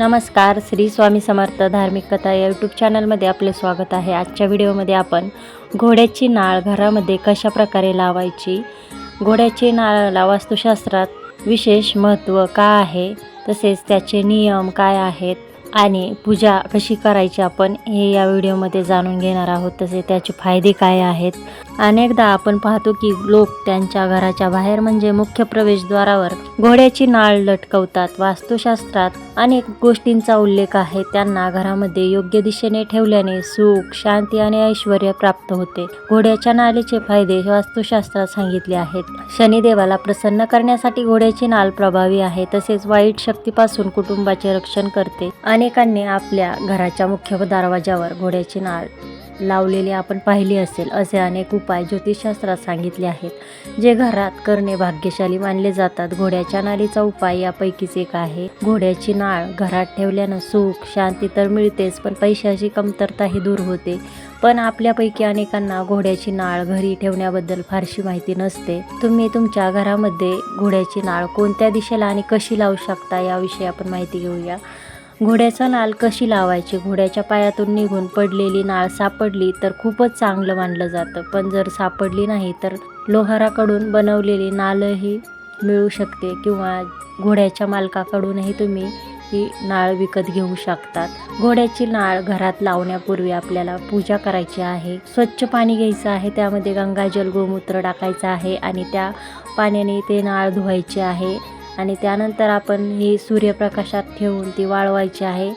नमस्कार श्री स्वामी समर्थ धार्मिक कथा या यूट्यूब चॅनलमध्ये आपले स्वागत आहे. आजच्या व्हिडिओमध्ये आपण घोड्याची नाळ घरामध्ये कशा प्रकारे लावायची? घोड्याची नाळाला वास्तुशास्त्रात विशेष महत्त्व का आहे? तसेच त्याचे नियम काय आहेत? आणि पूजा कशी करायची आपण हे या व्हिडिओमध्ये जाणून घेणार आहोत. तसे त्याचे फायदे काय आहेत? अनेकदा आपण पाहतो की लोक त्यांच्या घराच्या बाहेर म्हणजे मुख्य प्रवेशद्वारावर घोड्याची नाळ लटकवतात. वास्तुशास्त्रात अनेक गोष्टींचा उल्लेख आहे. त्यांना घरामध्ये योग्य दिशेने ठेवल्याने सुख शांती आणि ऐश्वर प्राप्त होते. घोड्याच्या नालेचे फायदे वास्तुशास्त्रात सांगितले आहेत. शनिदेवाला प्रसन्न करण्यासाठी घोड्याची नाल प्रभावी आहे. तसेच वाईट शक्तीपासून कुटुंबाचे रक्षण करते आणि अनेकांनी आपल्या घराच्या मुख्य दरवाजावर घोड्याची नाळ लावलेली आपण पाहिली असेल असे अनेक उपाय ज्योतिषशास्त्रात सांगितले आहेत. जे घरात करणे भाग्यशाली मानले जातात. घोड्याच्या नालीचा उपाय यापैकीच एक आहे. घोड्याची नाळ घरात ठेवल्यानं सुख शांती तर मिळतेच पण पैशाची कमतरताही दूर होते. पण आपल्यापैकी अनेकांना घोड्याची नाळ घरी ठेवण्याबद्दल फारशी माहिती नसते. तुम्ही तुमच्या घरामध्ये घोड्याची नाळ कोणत्या दिशेला आणि कशी लावू शकता याविषयी आपण माहिती घेऊया. घोड्याचा नाल कशी लावायची? घोड्याच्या पायातून निघून पडलेली नाळ सापडली तर खूपच चांगलं मानलं जातं. पण जर सापडली नाही तर लोहाराकडून बनवलेली नालही मिळू शकते किंवा घोड्याच्या मालकाकडूनही तुम्ही ही नाळ विकत घेऊ शकतात घोड्याची नाळ घरात लावण्यापूर्वी आपल्याला पूजा करायची आहे. स्वच्छ पाणी घ्यायचं आहे. त्यामध्ये गंगाजल गोमूत्र टाकायचं आहे आणि त्या पाण्याने ते नाळ धुवायचे आहे. आणि त्यानंतर आपण ही सूर्यप्रकाशात ठेवून ती वाळवायची आहे.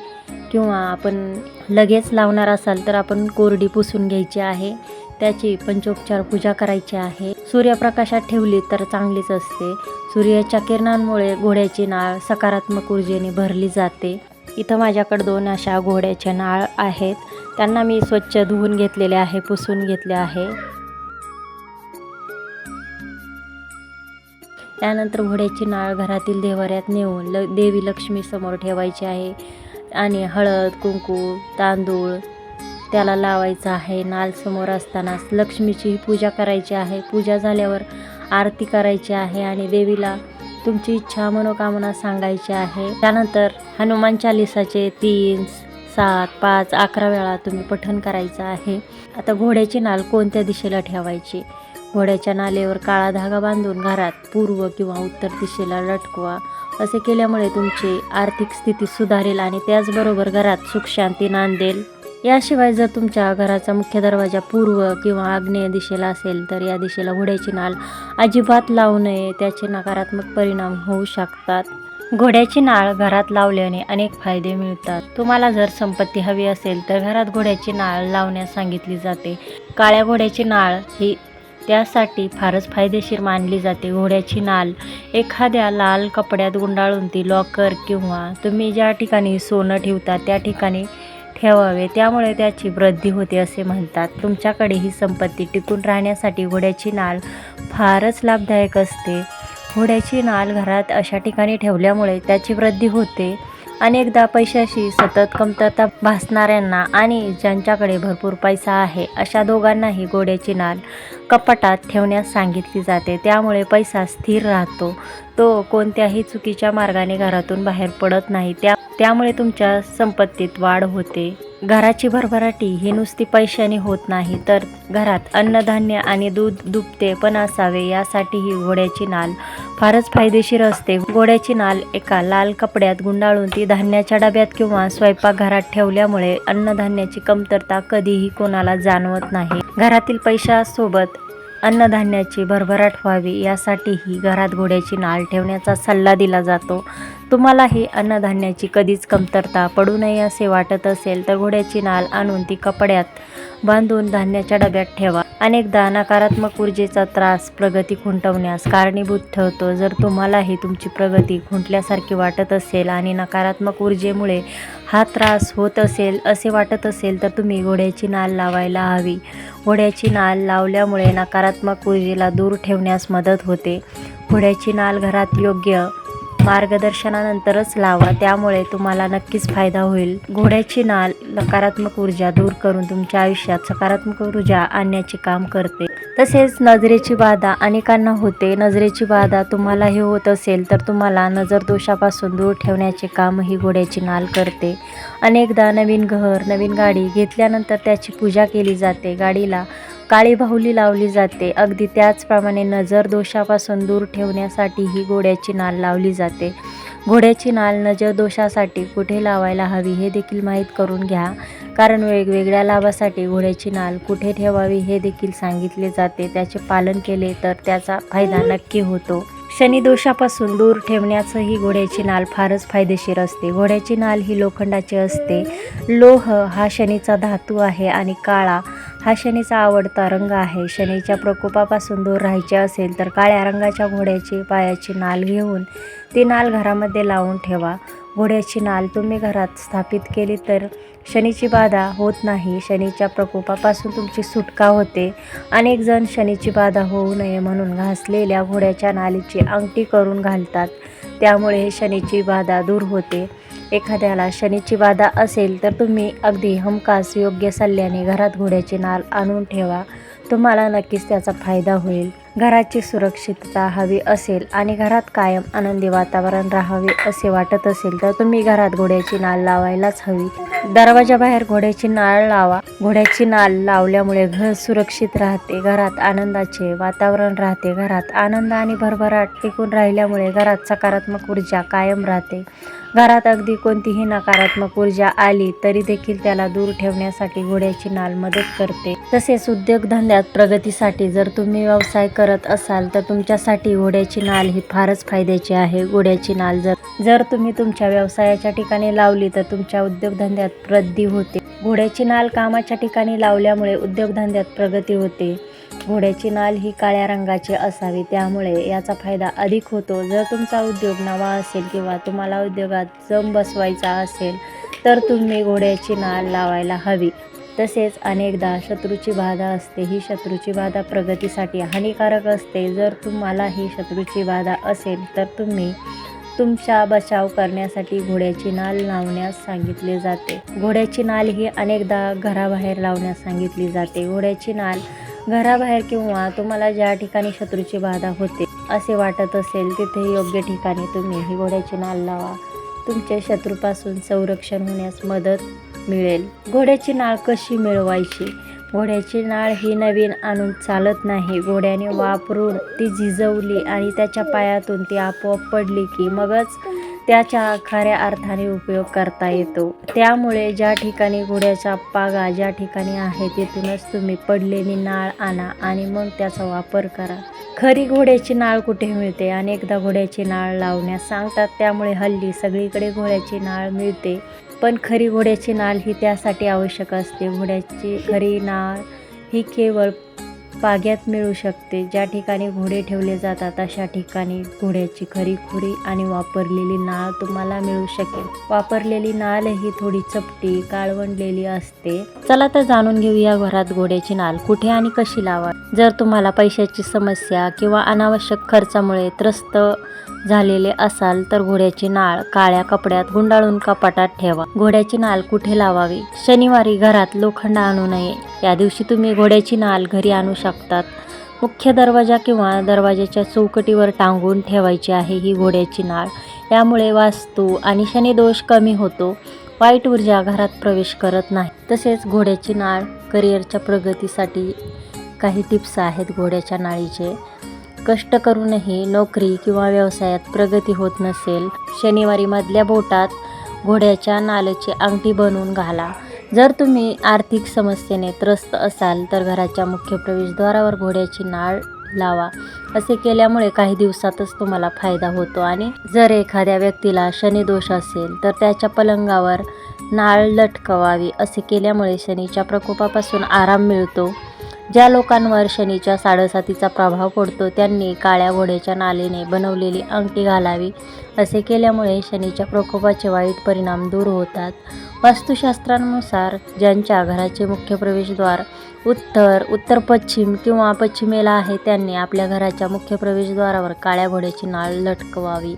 किंवा आपण लगेच लावणार असाल तर आपण कोरडी पुसून घ्यायची आहे. त्याची पंचोपचार पूजा करायची आहे. सूर्यप्रकाशात ठेवली तर चांगलीच असते. सूर्याच्या किरणांमुळे घोड्याची नाळ सकारात्मक ऊर्जेने भरली जाते. इथं माझ्याकडे दोन अशा घोड्याच्या नाळ आहेत. त्यांना मी स्वच्छ धुवून घेतलेले आहे पुसून घेतले आहे. त्यानंतर घोड्याची नाळ घरातील देवाऱ्यात नेऊन ल देवी लक्ष्मी समोर ठेवायची आहे. आणि हळद कुंकू तांदूळ त्याला लावायचं आहे. नाल समोर असतानाच लक्ष्मीची पूजा करायची आहे. पूजा झाल्यावर आरती करायची आहे आणि देवीला तुमची इच्छा मनोकामना सांगायची आहे. त्यानंतर हनुमान चालिसाचे तीन सात पाच अकरा वेळा तुम्ही पठण करायचं आहे. आता घोड्याची नाल कोणत्या दिशेला ठेवायची? घोड्याच्या नालेवर काळा धागा बांधून घरात पूर्व किंवा उत्तर दिशेला लटकवा. असे केल्यामुळे तुमची आर्थिक स्थिती सुधारेल आणि त्याचबरोबर घरात सुखशांती नांदेल. याशिवाय जर तुमच्या घराचा मुख्य दरवाजा पूर्व किंवा आग्नेय दिशेला असेल तर या दिशेला घोड्याची नाल अजिबात लावू नये. त्याचे नकारात्मक परिणाम होऊ शकतात. घोड्याची नाळ घरात लावल्याने अनेक फायदे मिळतात. तुम्हाला जर संपत्ती हवी असेल तर घरात घोड्याची नाळ लावण्यास सांगितली जाते. काळ्या घोड्याची नाळ ही त्यासाठी फारच फायदेशीर मानली जाते. घोड्याची नाल एखाद्या लाल कपड्यात गुंडाळून ती लॉकर किंवा तुम्ही ज्या ठिकाणी सोनं ठेवता त्या ठिकाणी ठेवावे. त्यामुळे त्याची वृद्धी होते असे म्हणतात. तुमच्याकडे ही संपत्ती टिकून राहण्यासाठी घोड्याची नाल फारच लाभदायक असते. घोड्याची नाल घरात अशा ठिकाणी ठेवल्यामुळे त्याची वृद्धी होते. अनेकदा पैशाशी सतत कमतरता भासणाऱ्यांना आणि ज्यांच्याकडे भरपूर पैसा आहे अशा दोघांनाही घोड्याची नाल कपाटात ठेवण्यास सांगितली जाते. त्यामुळे पैसा स्थिर राहतो. तो कोणत्याही चुकीच्या मार्गाने घरातून बाहेर पडत नाही. त्या त्यामुळे तुमच्या संपत्तीत वाढ होते. घराची भरभराटी ही नुसती पैशाने होत नाही तर घरात अन्नधान्य आणि दूध दुभते पण असावे यासाठीही घोड्याची नाल फारच फायदेशीर असते. घोड्याची नाल एका लाल कपड्यात गुंडाळून ती धान्याच्या डब्यात किंवा स्वयंपाकघरात ठेवल्यामुळे अन्नधान्याची कमतरता कधीही कोणाला जाणवत नाही. घरातील पैशासोबत अन्नधान्याची भरभराट व्हावी यासाठीही घरात घोड्याची नाळ ठेवण्याचा सल्ला दिला जातो. तुम्हालाही अन्नधान्याची कधीच कमतरता पडू नये असे वाटत असेल तर घोड्याची नाल आणून ती कपड्यात बांधून धान्याच्या डब्यात ठेवा. अनेकदा नकारात्मक ऊर्जेचा त्रास प्रगती खुंटवण्यास कारणीभूत ठरतो. जर तुम्हालाही तुमची प्रगती खुंटल्यासारखी वाटत असेल आणि नकारात्मक ऊर्जेमुळे हा त्रास होत असेल असे वाटत असेल तर तुम्ही घोड्याची नाल लावायला हवी. घोड्याची नाल लावल्यामुळे नकारात्मक ऊर्जेला दूर ठेवण्यास मदत होते. घोड्याची नाल घरात योग्य मार्गदर्शनानंतरच लावा. त्यामुळे तुम्हाला नक्कीच फायदा होईल. घोड्याची नाल नकारात्मक ऊर्जा दूर करून तुमच्या आयुष्यात सकारात्मक ऊर्जा आणण्याचे काम करते. तसेच नजरेची बाधा अनेकांना होते. नजरेची बाधा तुम्हाला हे होत असेल तर तुम्हाला नजर दोषापासून दूर ठेवण्याचे काम ही घोड्याची नाल करते. अनेकदा नवीन घर नवीन गाडी घेतल्यानंतर त्याची पूजा केली जाते. गाडीला काळी बाहुली लावली जाते. अगदी त्याचप्रमाणे नजर दोषापासून दूर ठेवण्यासाठी ही घोड्याची नाल लावली जाते. घोड्याची नाल नजर दोषासाठी कुठे लावायला हवी हे देखील माहीत करून घ्या. कारण वेगवेगळ्या लाभासाठी घोड्याची नाल कुठे ठेवावी हे देखील सांगितले जाते. त्याचे पालन केले तर त्याचा फायदा नक्की होतो. शनिदोषापासून दूर ठेवण्याचंही घोड्याची नाल फारच फायदेशीर असते. घोड्याची नाल ही लोखंडाची असते. लोह हा शनीचा धातू आहे आणि काळा हा शनीचा आवडता रंग आहे. शनीच्या प्रकोपापासून दूर राहायचे असेल तर काळ्या रंगाच्या घोड्याची पायाची नाल घेऊन ती नाल घरामध्ये लावून ठेवा. घोड्याची नाल तुम्ही घरात स्थापित केली तर शनीची बाधा होत नाही. शनीच्या प्रकोपापासून तुमची सुटका होते. अनेक जण शनीची बाधा होऊ नये म्हणून घासलेल्या घोड्याच्या नालीची अंगठी करून घालतात. त्यामुळे शनीची बाधा दूर होते. एखाद्याला शनीची बाधा असेल तर तुम्ही अगदी हमखास योग्य सल्ल्याने घरात घोड्याची नाल आणून ठेवा. तुम्हाला नक्कीच त्याचा फायदा होईल. घराची सुरक्षितता हवी असेल आणि घरात कायम आनंदी वातावरण राहावे असे वाटत असेल तर तुम्ही घरात घोड्याची नाल लावायलाच हवी. दरवाजाबाहेर घोड्याची नाळ लावा. घोड्याची नाल लावल्यामुळे घर सुरक्षित राहते घरात आनंदाचे वातावरण राहते घरात आनंद आणि भरभराट टिकून राहिल्यामुळे घरात सकारात्मक ऊर्जा कायम राहते. घरात अगदी कोणतीही नकारात्मक ऊर्जा आली तरी देखील त्याला दूर ठेवण्यासाठी घोड्याची नाल मदत करते. तसेच उद्योगधंद्यात प्रगतीसाठी जर तुम्ही व्यवसाय करत असाल तर तुमच्यासाठी घोड्याची नाल ही फारच फायद्याची आहे. घोड्याची नाल जर जर तुम्ही तुमच्या व्यवसायाच्या ठिकाणी लावली तर तुमच्या उद्योगधंद्यात वृद्धी होते. घोड्याची नाल कामाच्या ठिकाणी लावल्यामुळे उद्योगधंद्यात प्रगती होते. घोड्याची नाल ही काळ्या रंगाची असावी. त्यामुळे याचा फायदा अधिक होतो. जर तुमचा उद्योग नवा असेल किंवा तुम्हाला उद्योगात जम बसवायचा असेल तर तुम्ही घोड्याची नाल लावायला हवी. तसेच अनेकदा शत्रूची बाधा असते. ही शत्रूची बाधा प्रगतीसाठी हानिकारक असते. जर तुम्हाला ही शत्रूची बाधा असेल तर तुम्ही तुमचा बचाव करण्यासाठी घोड्याची नाल लावण्यास सांगितले जाते. घोड्याची नाल ही अनेकदा घराबाहेर लावण्यास सांगितली जाते. घोड्याची नाल घराबाहेर किंवा तुम्हाला ज्या ठिकाणी शत्रूची बाधा होते असे वाटत असेल तिथे योग्य ठिकाणी तुम्ही ही घोड्याची नाल लावा. तुमच्या शत्रूपासून संरक्षण होण्यास मदत मिळेल. घोड्याची नाळ कशी मिळवायची? घोड्याची नाळ ही नवीन आणून चालत नाही. घोड्याने वापरून ती झिजवली आणि त्याच्या पायातून ती आपोआप पडली की मगच त्याच्या खऱ्या अर्थाने उपयोग करता येतो. त्यामुळे ज्या ठिकाणी घोड्याचा पागा ज्या ठिकाणी आहे तिथूनच तुम्ही पडलेली नाळ आणा आणि मग त्याचा वापर करा. खरी घोड्याची नाळ कुठे मिळते? अनेकदा घोड्याची नाळ लावण्यास सांगतात त्यामुळे हल्ली सगळीकडे घोड्याची नाळ मिळते. पण खरी घोड्याची नाळ ही त्यासाठी आवश्यक असते. घोड्याची खरी नाळ ही केवळ बाग्यात मिळू शकते. ज्या ठिकाणी घोडे ठेवले जातात अशा ठिकाणी घोड्याची खरी खुरी आणि वापरलेली नाळ तुम्हाला मिळू शकेल. वापरलेली नाळ ही थोडी चपटी काळवंडलेली असते. चला तर जाणून घेऊया घरात घोड्याची नाळ कुठे आणि कशी लावा जर तुम्हाला पैशाची समस्या किंवा अनावश्यक खर्चामुळे त्रस्त झालेले असाल तर घोड्याची नाळ काळ्या कपड्यात गुंडाळून कपाटात ठेवा. घोड्याची नाळ कुठे लावावी? शनिवारी घरात लोखंड आणू नये. या दिवशी तुम्ही घोड्याची नाळ घरी आणू शकतात. मुख्य दरवाजा किंवा दरवाजाच्या चौकटीवर टांगून ठेवायची आहे ही घोड्याची नाळ. यामुळे वास्तू आणि शनिदोष कमी होतो. वाईट ऊर्जा घरात प्रवेश करत नाही. तसेच घोड्याची नाळ करिअरच्या प्रगतीसाठी काही टिप्स आहेत घोड्याच्या नाळीचे. कष्ट करूनही नोकरी किंवा व्यवसायात प्रगती होत नसेल शनिवारी मधल्या बोटात घोड्याच्या नालची अंगठी बनवून घाला. जर तुम्ही आर्थिक समस्येने त्रस्त असाल तर घराच्या मुख्य प्रवेशद्वारावर घोड्याची नाळ लावा. असे केल्यामुळे काही दिवसातच तुम्हाला फायदा होतो आणि जर एखाद्या व्यक्तीला शनिदोष असेल तर त्याच्या पलंगावर नाळ लटकवावी. असे केल्यामुळे शनीच्या प्रकोपापासून आराम मिळतो. ज्या लोकांवर शनीच्या साडेसातीचा प्रभाव पडतो त्यांनी काळ्या घोड्याच्या नालेने बनवलेली अंगठी घालावी. असे केल्यामुळे शनीच्या प्रकोपाचे वाईट परिणाम दूर होतात. वास्तुशास्त्रानुसार ज्यांच्या घराचे मुख्य प्रवेशद्वार उत्तर उत्तर पश्चिम किंवा पश्चिमेला आहे त्यांनी आपल्या घराच्या मुख्य प्रवेशद्वारावर काळ्या घोड्याची नाळ लटकवावी.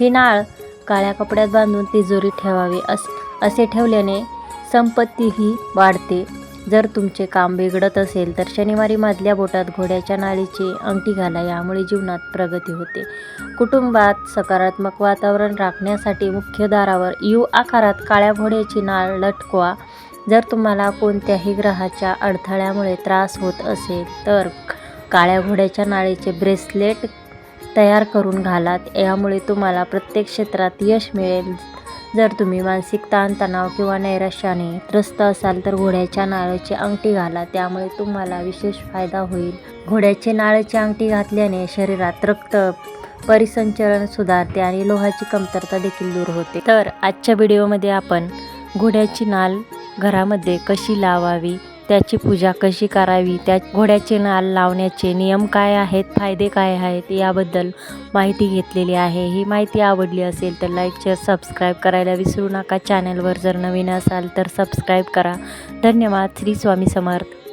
ही नाळ काळ्या कपड्यात बांधून तिजोरी ठेवावी अस असे ठेवल्याने संपत्तीही वाढते. जर तुमचे काम बिघडत असेल तर शनिवारी मधल्या बोटात घोड्याच्या नाळीची अंगठी घाला यामुळे जीवनात प्रगती होते. कुटुंबात सकारात्मक वातावरण राखण्यासाठी मुख्य दारावर यू आकारात काळ्या घोड्याची नाळ लटकवा. जर तुम्हाला कोणत्याही ग्रहाच्या अडथळ्यामुळे त्रास होत असेल तर काळ्या घोड्याच्या नाळीचे ब्रेसलेट तयार करून घालात. यामुळे तुम्हाला प्रत्येक क्षेत्रात यश मिळेल. जर तुम्ही मानसिक ताणतणाव किंवा नैराश्याने त्रस्त असाल तर घोड्याच्या नाळाची अंगठी घाला. त्यामुळे तुम्हाला विशेष फायदा होईल. घोड्याचे नाळेची अंगठी घातल्याने शरीरात रक्त परिसंचरण सुधारते आणि लोहाची कमतरता देखील दूर होते. तर आजच्या व्हिडिओमध्ये आपण घोड्याची नाल घरामध्ये कशी लावावी त्याची पूजा कशी करावी? त्या घोड्याचे नाल लावण्याचे नियम काय आहेत? फायदे काय आहेत? याबद्दल माहिती घेतलेली आहे. ही माहिती आवडली असेल तर लाईक शेअर सबस्क्राईब करायला विसरू नका. चॅनलवर जर नवीन असाल तर सबस्क्राईब करा. धन्यवाद. श्री स्वामी समर्थ.